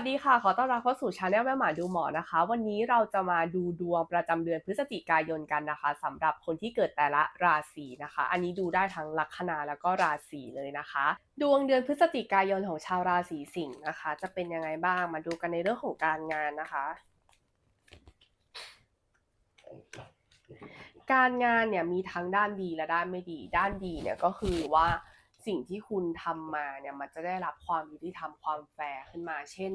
วัสดีค่ะ ขอต้อนรับเข้าสู่ชาแนลแม่หมาดูหมอนะคะ วันนี้เราจะมาดูดวงประจำเดือนพฤศจิกายนกันนะคะสำหรับคนที่เกิดแต่ละราศีนะคะ อันนี้ดูได้ทั้งลัคนาแล้วก็ราศีเลยนะคะ ดวงเดือนพฤศจิกายนของชาวราศีสิงห์นะคะ จะเป็นยังไงบ้างมาดูกันในเรื่องของการงานนะคะ การงานเนี่ยมีทั้งด้านดีและด้านไม่ดี ด้านดีเนี่ยก็คือว่า สิ่งที่คุณทำมาเนี่ยมันจะได้รับความยุติธรรมความแฟร์ขึ้นมา เช่น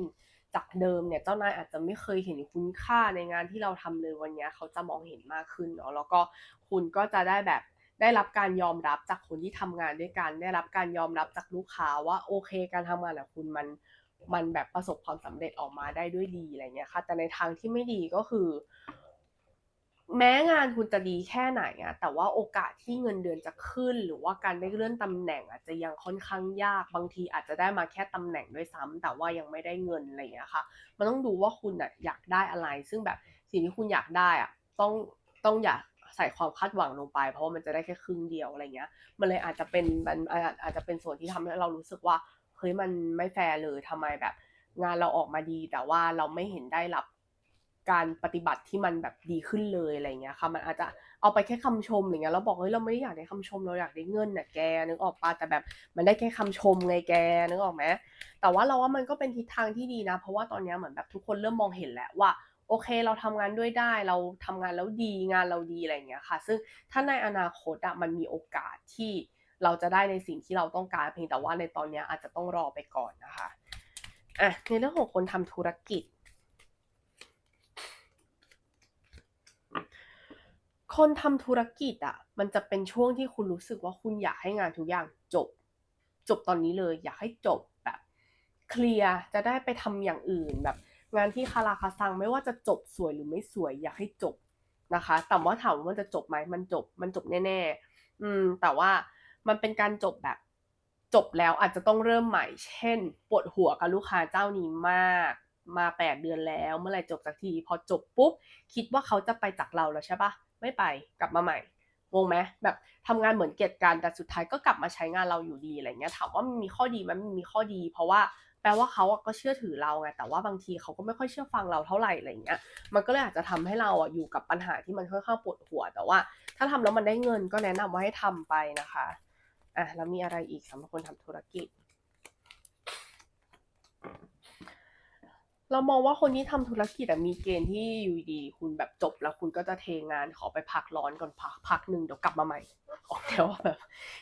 จากเดิมเนี่ยเจ้านายอาจจะไม่เคยเห็นคุณค่าในงานที่เราทำเลยวันนี้เขาจะมองเห็นมากขึ้นเนาะแล้วก็คุณก็จะได้แบบได้รับการยอมรับจากคนที่ทำงานด้วยกัน ได้รับการยอมรับจากลูกค้าว่าโอเค การทำงานของคุณมันมันแบบประสบความสำเร็จออกมาได้ด้วยดีอะไรเงี้ยค่ะ แต่ในทางที่ไม่ดีก็คือ แม้งานคุณจะดีแค่ไหนอะแต่ว่าโอกาสที่เงินเดือนจะขึ้น หรือว่าการได้เลื่อนตำแหน่งอาจจะยังค่อนข้างยาก บางทีอาจจะได้มาแค่ตำแหน่งด้วยซ้ำแต่ว่ายังไม่ได้เงินอะไรอย่างเงี้ยค่ะ มันต้องดูว่าคุณอะอยากได้อะไร ซึ่งแบบสิ่งที่คุณอยากได้อะต้องต้องอยากใส่ความคาดหวังลงไป เพราะว่ามันจะได้แค่ครึ่งเดียวอะไรเงี้ย มันเลยอาจจะเป็นมันอาจอาจจะเป็นส่วนที่ทำให้เรารู้สึกว่าเฮ้ยมันไม่แฟร์เลยทำไมแบบ งานเราออกมาดี แต่ว่าเราไม่เห็นได้รับ การปฏิบัติที่มันแบบดีขึ้นเลยอะไรเงี้ยค่ะ มันอาจจะเอาไปแค่คำชมอย่างเงี้ยเราบอกเฮ้ยเราไม่ได้อยากได้คำชมเราอยากได้เงินน่ะแกนึกออกปะแต่แบบมันได้แค่คำชมไงแกนึกออกไหมแต่ว่าเราว่ามันก็เป็นทิศทางที่ดีนะ เพราะว่าตอนนี้เหมือนแบบทุกคนเริ่มมองเห็นแล้วว่าโอเคเราทำงานด้วยได้เราทำงานแล้วดีงานเราดีอะไรเงี้ยค่ะ ซึ่งถ้าในอนาคตอะมันมีโอกาสที่เราจะได้ในสิ่งที่เราต้องการเพียงแต่ว่าในตอนนี้อาจจะต้องรอไปก่อนนะคะอะในเรื่องของคนทำธุรกิจ คนทำธุรกิจอะมันจะเป็นช่วงที่คุณรู้สึกว่าคุณอยากให้งานทุกอย่างจบ จบตอนนี้เลยอยากให้จบแบบเคลียร์จะได้ไปทำอย่างอื่นแบบ งานที่คาราคาซังไม่ว่าจะจบสวยหรือไม่สวย อยากให้จบนะคะ แต่ว่าถามว่ามันจะจบไหมมันจบมันจบแน่ๆอืมแต่ว่ามันเป็นการจบแบบจบแล้วอาจจะต้องเริ่มใหม่ เช่นปวดหัวกับลูกค้าเจ้านี้มากมาแปดเดือนแล้ว เมื่อไหร่จบสักที พอจบปุ๊บ คิดว่าเขาจะไปจากเราแล้วใช่ปะ ไม่ไปกลับมาใหม่งงไหมแบบทำงานเหมือนเกียรกันแต่สุดท้ายก็กลับมาใช้งานเราอยู่ดีอะไรเงี้ยถามว่ามันมีข้อดีไหมันมีข้อดี เพราะว่าแปลว่าเขาก็เชื่อถือเราไงแต่ว่าบางทีเขาก็ไม่ค่อยเชื่อฟังเราเท่าไหร่อะไรเงี้ยมันก็เลยอาจจะทำให้เราอะอยู่กับปัญหาที่มันค่อนข้างปวดหัว แต่ว่า ถ้าทำแล้วมันได้เงินก็แนะนำว่าให้ทำไปนะคะอะแล้วมีอะไรอีกสำหรับคนทำธุรกิจ เรามองว่าคนที่ทำธุรกิจมีเกณฑ์ที่อยู่ดี คุณแบบจบแล้วคุณก็จะเทงานขอไปพักร้อนก่อนพักพักหนึ่งเดี๋ยวกลับมาใหม่ออกแนวแบบ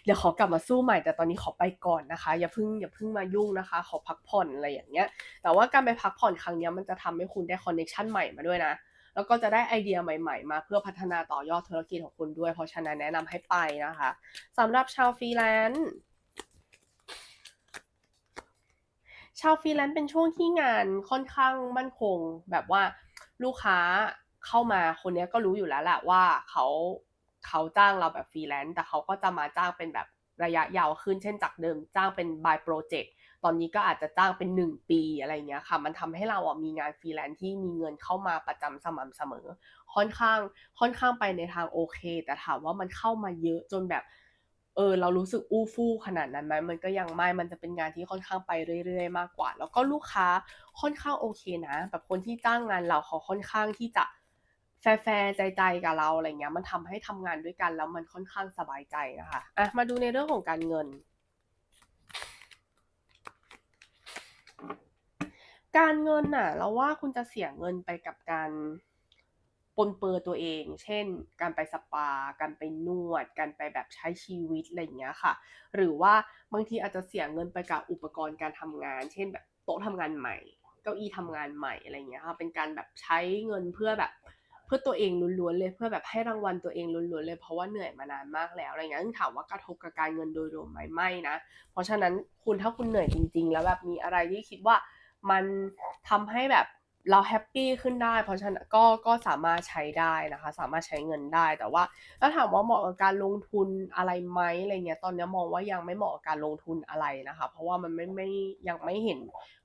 เดี๋ยวขอกลับมาสู้ใหม่ แต่ตอนนี้ขอไปก่อนนะคะ อย่าเพิ่งอย่าเพิ่งมายุ่งนะคะ ขอพักผ่อนอะไรอย่างเงี้ย แต่ว่าการไปพักผ่อนครั้งนี้มันจะทำให้คุณได้คอนเนคชั่นใหม่มาด้วยนะแล้วก็จะได้ไอเดียใหม่ ๆ มาเพื่อพัฒนาต่อยอดธุรกิจของคุณด้วย เพราะฉะนั้นแนะนำให้ไปนะคะสำหรับชาวฟรีแลนซ์ ชาวฟรีแลนซ์เป็นช่วงที่งานค่อนข้างมั่นคง แบบว่าลูกค้าเข้ามาคนนี้ก็รู้อยู่แล้วแหละว่าเขาเขาจ้างเราแบบฟรีแลนซ์แต่เขาก็จะมาจ้างเป็นแบบระยะยาวขึ้น เช่นจากเดิมจ้างเป็น by project ตอนนี้ก็อาจจะจ้างเป็น 1 ปีอะไรเงี้ยค่ะ มันทำให้เราอะมีงานฟรีแลนซ์ที่มีเงินเข้ามาประจำสม่ำเสมอ ค่อนข้างค่อนข้างไปในทางโอเค แต่ถามว่ามันเข้ามาเยอะจนแบบ เออเรารู้สึกอู้ฟู่ขนาดนั้นไหมมันก็ยังไม่ มันจะเป็นงานที่ค่อนข้างไปเรื่อย ๆ มากกว่า แล้วก็ลูกค้าค่อนข้างโอเคนะแบบคนที่จ้างงานเราเขาค่อนข้างที่จะแฟร์ใจๆกับเราอะไรเงี้ย มันทำให้ทำงานด้วยกันแล้วมันค่อนข้างสบายใจนะคะอะมาดูในเรื่องของการเงิน การเงินน่ะ เราว่าคุณจะเสียเงินไปกับการ นเปื้อตัวเอง เช่น การไปสปา การไปนวด การไปแบบใช้ชีวิตอะไรอย่างเงี้ยค่ะ หรือว่าบางทีอาจจะเสียเงินไปกับอุปกรณ์การทำงาน เช่น แบบโต๊ะทำงานใหม่ เก้าอี้ทำงานใหม่อะไรเงี้ยค่ะ เป็นการแบบใช้เงินเพื่อแบบเพื่อตัวเองล้วนๆเลย เพื่อแบบให้รางวัลตัวเองล้วนๆเลย เพราะว่าเหนื่อยมานานมากแล้วอะไรเงี้ยถามว่ากระทบกับการเงินโดยรวมไหมไม่นะ เพราะฉะนั้นคุณถ้าคุณเหนื่อยจริง ๆ แล้วแบบมีอะไรที่คิดว่ามันทำให้แบบ เราแฮปปี้ขึ้นได้ เพราะฉะนั้นก็ก็สามารถใช้ได้นะคะ สามารถใช้เงินได้ แต่ว่าถ้าถามว่าเหมาะกับการลงทุนอะไรไหมอะไรเงี้ย ตอนนี้มองว่ายังไม่เหมาะกับการลงทุนอะไรนะคะ เพราะว่ามันไม่ไม่ยังไม่เห็น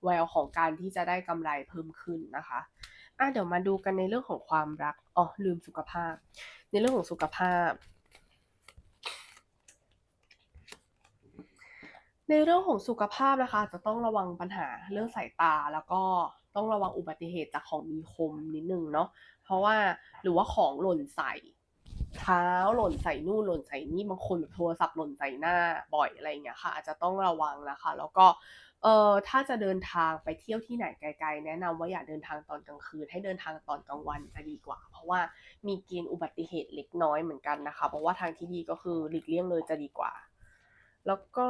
แววของการที่จะได้กำไรเพิ่มขึ้นนะคะอะเดี๋ยวมาดูกันในเรื่องของความรัก อ๋อลืมสุขภาพ ในเรื่องของสุขภาพ ในเรื่องของสุขภาพนะคะจจะต้องระวังปัญหาเรื่องสายตาแล้วก็ ต้องระวังอุบัติเหตุจากของมีคมนิดนึงเนาะเพราะว่าหรือว่าของหล่นใส่เท้าหล่นใส่นู่นหล่นใส่นี่บางคนแบบโทรศัพท์หล่นใส่หน้าบ่อยอะไรเงี้ยค่ะ อาจจะต้องระวังนะคะ แล้วก็เอ่อถ้าจะเดินทางไปเที่ยวที่ไหนไกล ๆ แนะนำว่าอย่าเดินทางตอนกลางคืน ให้เดินทางตอนกลางวันจะดีกว่า เพราะว่ามีเกณฑ์อุบัติเหตุเล็กน้อยเหมือนกันนะคะ เพราะว่าทางที่ดีก็คือหลีกเลี่ยงเลยจะดีกว่า แล้วก็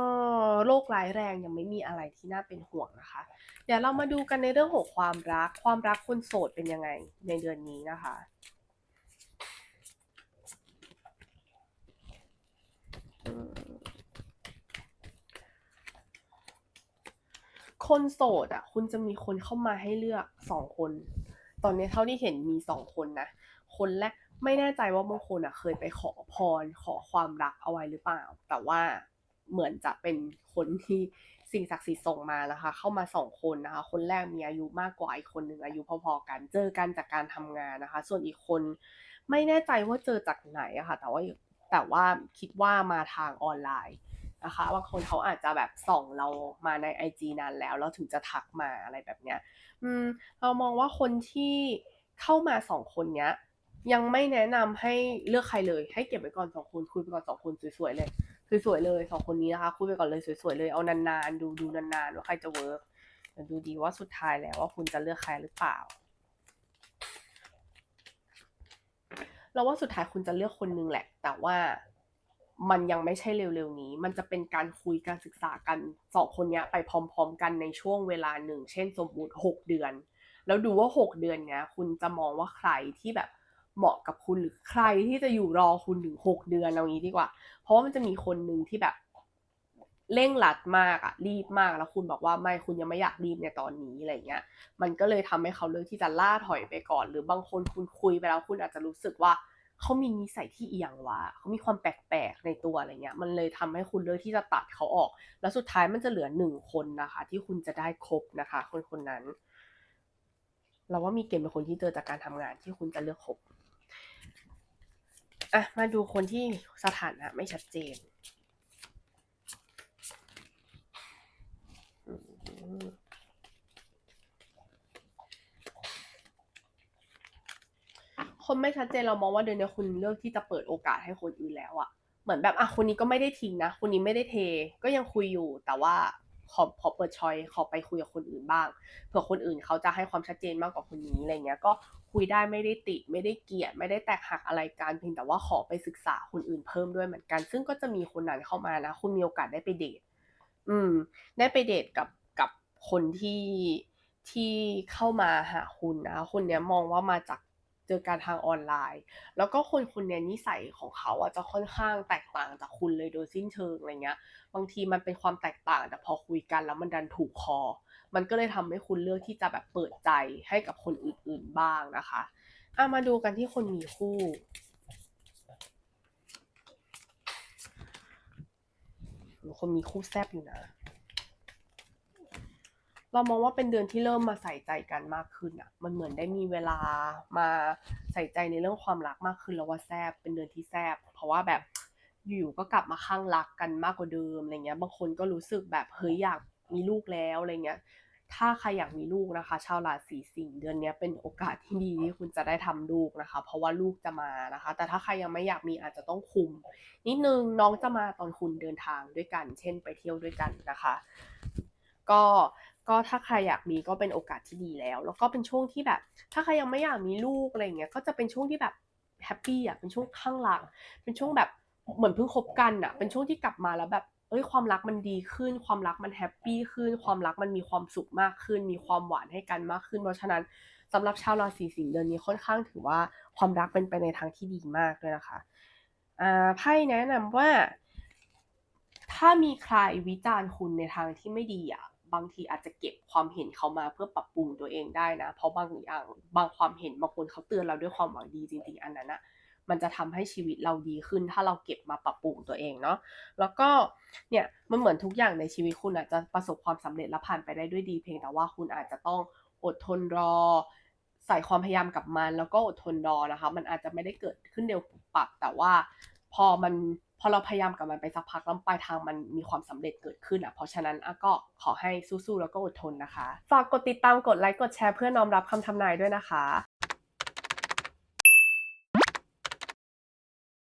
โรคร้ายแรงยังไม่มีอะไรที่น่าเป็นห่วงนะคะ เดี๋ยวเรามาดูกันในเรื่องของความรัก ความรักคนโสดเป็นยังไงในเดือนนี้นะคะคนโสดอะ คุณจะมีคนเข้ามาให้เลือกสองคน ตอนนี้เท่าที่เห็นมีสองคนนะ คนแรกไม่แน่ใจว่าบางคนอะ เคยไปขอพรขอความรักเอาไว้หรือเปล่า แต่ว่า เหมือนจะเป็นคนที่สิ่งศักดิ์สิทธิ์ส่งมานะคะ เข้ามาสองคนนะคะ คนแรกมีอายุมากกว่าอีกคนหนึ่งอายุพอๆกันเจอกันจากการทำงานนะคะ ส่วนอีกคนไม่แน่ใจว่าเจอจากไหนอะค่ะแต่ว่าแต่ว่าคิดว่ามาทางออนไลน์นะคะบางคนเขาอาจจะแบบส่องเรามาใน IG นานแล้วแล้วถึงจะทักมาอะไรแบบเนี้ยอืมเรามองว่าคนที่เข้ามาสองคนเนี้ยยังไม่แนะนำให้เลือกใครเลย ให้เก็บไว้ก่อนสองคนคุยไปก่อนสองคนสวยๆเลย สวยๆเลยสองคนนี้นะคะคุยไปก่อนเลยสวยๆเลยเอานานๆดูดูนานๆว่าใครจะเวิร์กดูดีว่าสุดท้ายแล้วว่าคุณจะเลือกใครหรือเปล่าเราว่าสุดท้ายคุณจะเลือกคนนึงแหละ แต่ว่ามันยังไม่ใช่เร็วๆนี้ มันจะเป็นการคุยการศึกษากันสองคนนี้ไปพร้อม ๆ กันในช่วงเวลาหนึ่ง เช่นสมมุติหกเดือน แล้วดูว่าหกเดือนเนี้ยคุณจะมองว่าใครที่แบบ เหมาะกับคุณหรือใครที่จะอยู่รอคุณถึงหกเดือนเอางี้ดีกว่า เพราะว่ามันจะมีคนหนึ่งที่แบบเร่งรัดมากอะรีบมากแล้วคุณบอกว่าไม่คุณยังไม่อยากรีบในตอนนี้อะไรเงี้ย มันก็เลยทำให้เขาเลือกที่จะล่าถอยไปก่อน หรือบางคนคุณคุยไปแล้วคุณอาจจะรู้สึกว่าเขามีนิสัยที่เอียงวะเขามีความแปลกๆในตัวอะไรเงี้ย มันเลยทำให้คุณเลือกที่จะตัดเขาออก แล้วสุดท้ายมันจะเหลือหนึ่งคนนะคะ ที่คุณจะได้ครบนะคะ คนคนนั้น เราว่ามีเกณฑ์เป็นคนที่เจอจากการทำงานที่คุณจะเลือกคบ อะ มาดูคนที่สถานะไม่ชัดเจน คนไม่ชัดเจนเรามองว่าเดือนนี้คุณเลือกที่จะเปิดโอกาสให้คนอื่นแล้วอะเหมือนแบบอะคนนี้ก็ไม่ได้ทิ้งนะ คนนี้ไม่ได้เท ก็ยังคุยอยู่ แต่ว่าขอขอเปิดชอยขอไปคุยกับคนอื่นบ้าง เผื่อคนอื่นเขาจะให้ความชัดเจนมากกว่าคนนี้อะไรเงี้ย ก็คุยได้ไม่ได้ติไม่ได้เกลียด ไม่ได้แตกหักอะไรกันเพียงแต่ว่าขอไปศึกษาคนอื่นเพิ่มด้วยเหมือนกัน ซึ่งก็จะมีคนนั้นเข้ามานะ คุณมีโอกาสได้ไปเดทอืม ได้ไปเดทกับกับคนที่ที่เข้ามาหาคุณนะ คนเนี้ยมองว่ามาจากเจอการทางออนไลน์ แล้วก็คนคนนี้นิสัยของเขาอะจะค่อนข้างแตกต่างจากคุณเลยโดยสิ้นเชิงอะไรเงี้ย บางทีมันเป็นความแตกต่าง แต่พอคุยกันแล้วมันดันถูกคอ มันก็เลยทำให้คุณเลือกที่จะแบบเปิดใจให้กับคนอื่นๆบ้างนะคะอะมาดูกันที่คนมีคู่คนมีคู่แซบอยู่นะ เรามองว่าเป็นเดือนที่เริ่มมาใส่ใจกันมากขึ้นอะมันเหมือนได้มีเวลามาใส่ใจในเรื่องความรักมากขึ้นแล้วว่าแซบเป็นเดือนที่แซบเพราะว่าแบบอยู่ๆก็กลับมาข้างรักกันมากกว่าเดิมอะไรเงี้ย บางคนก็รู้สึกแบบเฮ้ยอยากมีลูกแล้วอะไรเงี้ย ถ้าใครอยากมีลูกนะคะ ชาวราศีสิงห์เดือนนี้เป็นโอกาสที่ดีที่คุณจะได้ทำลูกนะคะ เพราะว่าลูกจะมานะคะ แต่ถ้าใครยังไม่อยากมีอาจจะต้องคุม นิดนึงน้องจะมาตอนคุณเดินทางด้วยกัน เช่น ไปเที่ยวด้วยกันนะคะ ก็ก็ถ้าใครอยากมีก็เป็นโอกาสที่ดีแล้ว แล้วก็เป็นช่วงที่แบบ ถ้าใครยังไม่อยากมีลูกอะไรเงี้ยก็จะเป็นช่วงที่แบบแฮปปี้อะเป็นช่วงข้างหลัง เป็นช่วงแบบเหมือนเพิ่งคบกันอะ เป็นช่วงที่กลับมาแล้วแบบ เอ้ยความรักมันดีขึ้น ความรักมันแฮปปี้ขึ้น ความรักมันมีความสุขมากขึ้น มีความหวานให้กันมากขึ้น เพราะฉะนั้นสำหรับชาวราศีสิงห์เดือนนี้ค่อนข้างถือว่าความรักเป็นไปในทางที่ดีมากเลยนะคะอ่าไพ่แนะนำว่า ถ้ามีใครวิจารณ์คุณในทางที่ไม่ดีอะบางทีอาจจะเก็บความเห็นเขามาเพื่อปรับปรุงตัวเองได้นะ เพราะบางอย่างบางความเห็นบางคนเขาเตือนเราด้วยความหวังดีจริง ๆ อันนั้นอะ มันจะทำให้ชีวิตเราดีขึ้น ถ้าเราเก็บมาปรับปรุงตัวเองเนาะแล้วก็เนี่ยมันเหมือนทุกอย่างในชีวิตคุณอาจจะประสบความสำเร็จและผ่านไปได้ด้วยดี เพียงแต่ว่าคุณอาจจะต้องอดทนรอ ใส่ความพยายามกับมัน แล้วก็อดทนรอนะคะ มันอาจจะไม่ได้เกิดขึ้นเร็วปับแต่ว่าพอมันพอเราพยายามกับมันไปสักพักแล้วปลายทางมันมีความสำเร็จเกิดขึ้นอะ เพราะฉะนั้นอะก็ขอให้สู้ๆแล้วก็อดทนนะคะ ฝากกดติดตามกดไลค์กดแชร์เพื่อน้อมรับคำทำนายด้วยนะคะ